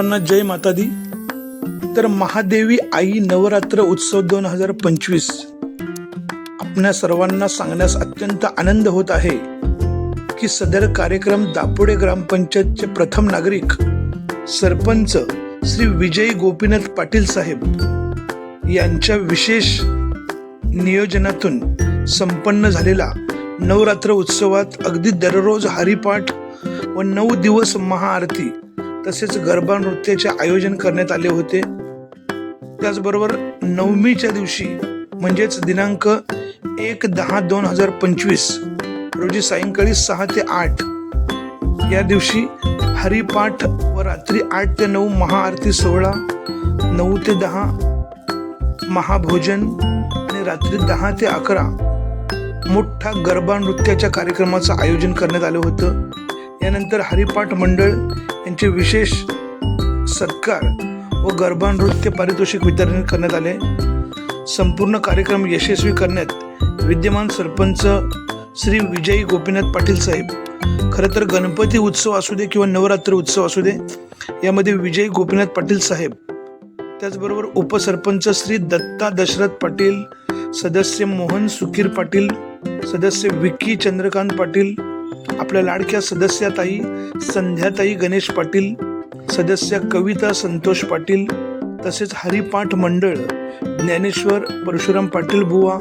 सर्वांना जय माता दी तर महादेवी आई नवरात्र उत्सव दोन हजार पंचवीस. आपल्या सर्वांना सांगण्यास अत्यंत आनंद होत आहे की सदर कार्यक्रम दापोडे ग्रामपंचायतचे प्रथम नागरिक सरपंच श्री विजय गोपीनाथ पाटील साहेब यांच्या विशेष नियोजनातून संपन्न झालेला नवरात्र उत्सवात अगदी दररोज हरिपाठ व नऊ दिवस महाआरती तसेच गरबा नृत्याचे आयोजन करण्यात आले होते. त्याचबरोबर नवमीच्या दिवशी म्हणजेच दिनांक एक दहा दोन हजार पंचवीस रोजी सायंकाळी सहा ते आठ या दिवशी हरिपाठ व रात्री आठ ते नऊ महाआरती सोहळा नऊ ते दहा महाभोजन आणि रात्री दहा ते अकरा मोठा गरबा नृत्याच्या कार्यक्रमाचं आयोजन करण्यात आलं होतं. यानंतर हरिपाठ मंडळ यांचे विशेष सत्कार व गरबा नृत्य पारितोषिक वितरण करण्यात आले. संपूर्ण कार्यक्रम यशस्वी करण्यात विद्यमान सरपंच श्री विजयी गोपीनाथ पाटील साहेब खरं तर गणपती उत्सव असू दे किंवा नवरात्र उत्सव असू दे यामध्ये विजयी गोपीनाथ पाटील साहेब त्याचबरोबर उपसरपंच श्री दत्ता दशरथ पाटील सदस्य मोहन सुखीर पाटील सदस्य विक्की चंद्रकांत पाटील आपल्या लाडक्या सदस्याताई संध्याताई गणेश पाटील सदस्य कविता संतोष पाटील तसेच हरिपाठ मंडळ ज्ञानेश्वर परशुराम पाटील बुवा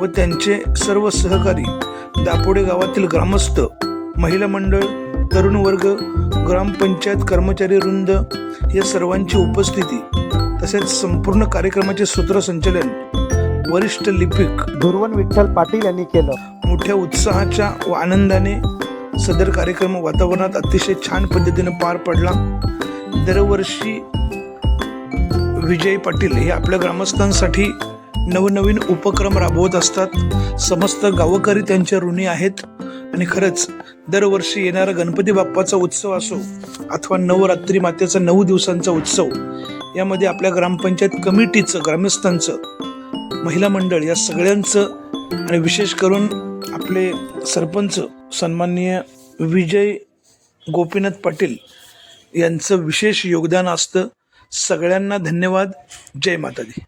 व त्यांचे सर्व सहकारी दापोडे गावातील ग्रामस्थ महिला मंडळ तरुण वर्ग ग्रामपंचायत कर्मचारी वृंद या सर्वांची उपस्थिती तसेच संपूर्ण कार्यक्रमाचे सूत्रसंचलन वरिष्ठ लिपिक धुरवन विठ्ठल पाटील यांनी केलं. मोठ्या उत्साहाच्या व आनंदाने सदर कार्यक्रम वातावरणात अतिशय छान पद्धतीने पार पडला. दरवर्षी विजय पाटील हे आपल्या ग्रामस्थांसाठी नवनवीन उपक्रम राबवत असतात. समस्त गावकरी त्यांच्या ऋणी आहेत. आणि खरंच दरवर्षी येणारा गणपती बाप्पाचा उत्सव असो अथवा नवरात्री मातेचा नऊ दिवसांचा उत्सव यामध्ये आपल्या ग्रामपंचायत कमिटीचं ग्रामस्थांचं महिला मंडळ या सगळ्यांचं आणि विशेष करून आपले सरपंच सन्माननीय विजय गोपीनाथ पाटील यांचं विशेष योगदान असतं. सगळ्यांना धन्यवाद. जय माता दी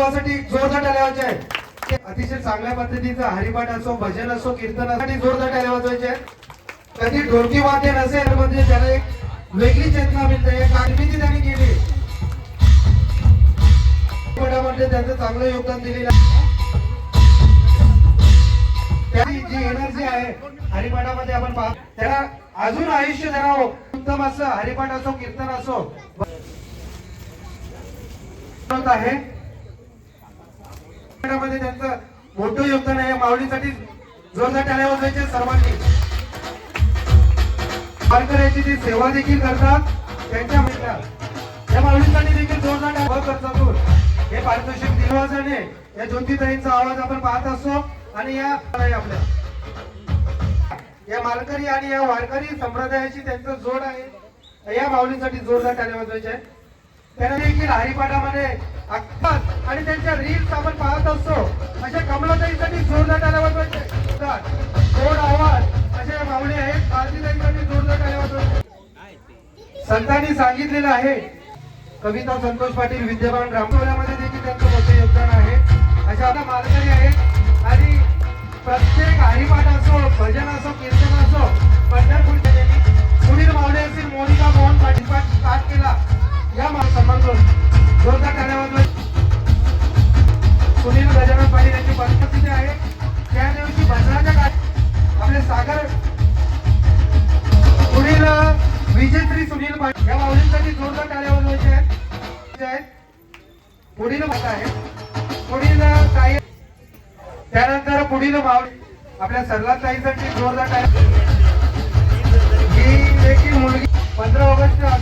गोवासाठी जोरदार टाळ्या वाजवायचे आहेत. अतिशय चांगल्या पद्धतीचं हरिपाठ असो भजन असो कीर्तन असो जोरदार टाळ्या वाजवायचे आहेत. कधी ढोलकी वाद्य नसेल म्हणजे त्याला एक वेगळी चेतना मिळते एक निर्मिती त्यांनी केली. हरिपाठामध्ये त्यांचं चांगलं योगदान दिलेलं त्याची जी एनर्जी आहे हरिपाठामध्ये आपण पाहतो. त्याला अजून आयुष्य धरावं. उत्तम असं हरिपाठ असो कीर्तन असो. आहे. मध्ये त्यांचं मोठं योगदान आहे. या माऊलीसाठी जोरदार टाळ्या वाजवायचे सर्वांनी. वारकऱ्याची जी सेवा देखील करतात. त्यांच्या मित्रात या माऊलीसाठी देखील जोरदार टाळ्या करतात हे पारितोषिक दिलवाजाने या ज्योतिताईंचा आवाज आपण पाहत असतो. आणि या आपल्या. या मालकरी आणि या वारकरी संप्रदायाशी त्यांचा जोड आहे. या माऊलीसाठी जोरदार टाळ्या वाजवायचे आहे त्यांना देखील हरिपाठामध्ये अख्खात आणि त्यांच्या रील्स आपण पाहत असतो. अशा कमलाताईसाठी जोरदार टाळ्या वाजवायचे गोड आवाज अशा मावळे आहेत. काळजीताईसाठी जोरदार टाळ्या वाजवायचे संतांनी सांगितलेलं आहे. कविता संतोष पाटील विद्यमान रामटोल्यामध्ये देखील त्यांचं मोठं योगदान आहे. अशा आता मालकरी आहेत. आणि प्रत्येक हरिपाठ असो भजन असो कीर्तन असो पंढरपूरच्या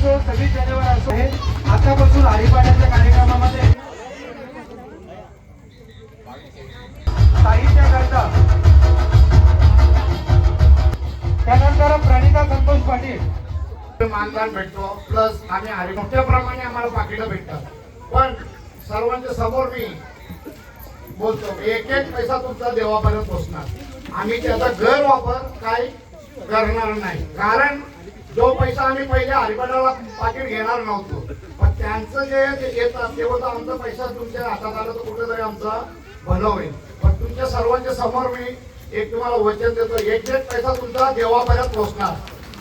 असो सव्वीस जानेवारी असो हे आतापासून हरिपाठाच्या कार्यक्रमामध्ये साहित्याकरता. त्यानंतर प्रणिता संतोष पाटील. मानधन भेटतो प्लस आम्ही हरी मोठ्या प्रमाणे आम्हाला पाकिटं भेटतात. पण सर्वांच्या समोर मी बोलतो एक एक पैसा तुमचा देवापर्यंत पोचणार. आम्ही त्याचा गैरवापर काही करणार नाही. कारण जो पैसा आम्ही पहिले हरिपणाला पाकिट घेणार नव्हतो. पण त्यांचं जे येतात ते होतं आमचा पैसा तुमच्या हातात आला तर कुठेतरी आमचा भलं होईल. पण तुमच्या सर्वांच्या समोर मी एक तुम्हाला वचन देतो एक एक पैसा तुमचा देवापर्यंत पोहोचणार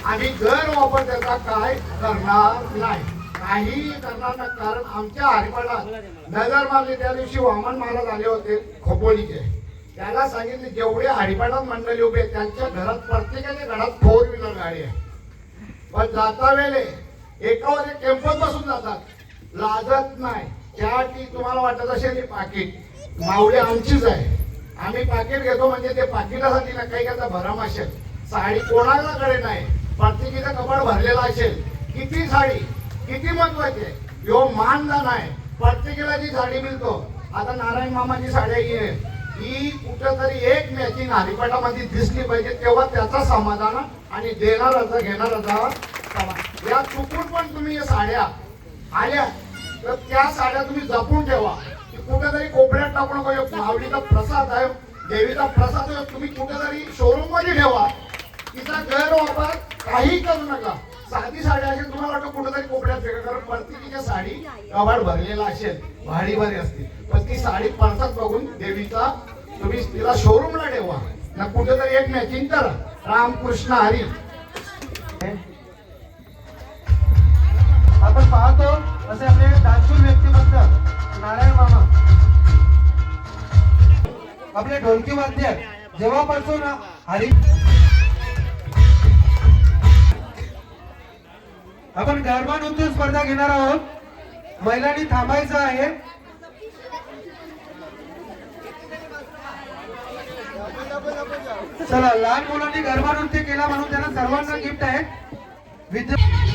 आम्ही गैरवापर त्याचा काय करणार नाही. काही करणार नाही कारण आमच्या हरिपाठात नगर मारले त्या दिवशी वामन महाराज आले होते खोपोलीचे. त्याला सांगितले जेवढे हरिपाडात मंडळी उभे त्यांच्या घरात प्रत्येकाच्या घरात फोर व्हीलर गाडी आहे. पण जाता वेळे एकावर एक टेम्पोत बसून जातात. लाजत नाही. त्यासाठी तुम्हाला वाटत असेल हे पाकिट. मावळी आमचीच आहे. आम्ही पाकिट घेतो म्हणजे ते पाकिटासाठी ना काही त्याचा भरम असेल. साडी कोणाकडे नाही. प्रत्येकीचं कपाट भरलेला असेल. किती साडी? किती महत्वाची आहे? यो मानधन आहे प्रत्येकीला जी साडी मिळतो. आता नारायण मामाची साडी आहे. ही कुठेतरी एक मॅचिंग हरिपाठामध्ये दिसली पाहिजे तेव्हा त्याचा समाधान आणि देणाराचा घेणाराचा समाधान. या चुकून पण तुम्ही या साड्या आल्या तर त्या साड्या तुम्ही जपून ठेवा. की कुठेतरी कोपऱ्यात टाकू नका ह्यो प्रसाद आहे देवीचा प्रसाद आहे तुम्ही कुठेतरी शोरूममध्ये ठेवा. तिचा गैरवापर काही करू नका. साधी साडी असेल तुम्हाला वाटतं कुठेतरी कोपऱ्यात फेका कारण प्रत्येकीच्या साडी कवाड भरलेला असेल भाडी भारी असते पण ती साडी परसात बघून देवीचा तुम्ही तिला शोरूमला ठेवा. ना कुठेतरी एक मॅचिंग करा. रामकृष्ण हरी. आपण पाहतो असे आपले दानशूर व्यक्तिमत्व नारायण मामा. आपले ढोलकी वाद्य जेव्हापासून हरी आपण गरबा नृत्य स्पर्धा घेणार आहोत. महिलांनी थांबायचं आहे. चला लहान मुलांनी गरबा नृत्य केला म्हणून त्यांना सर्वांना गिफ्ट आहे विद्या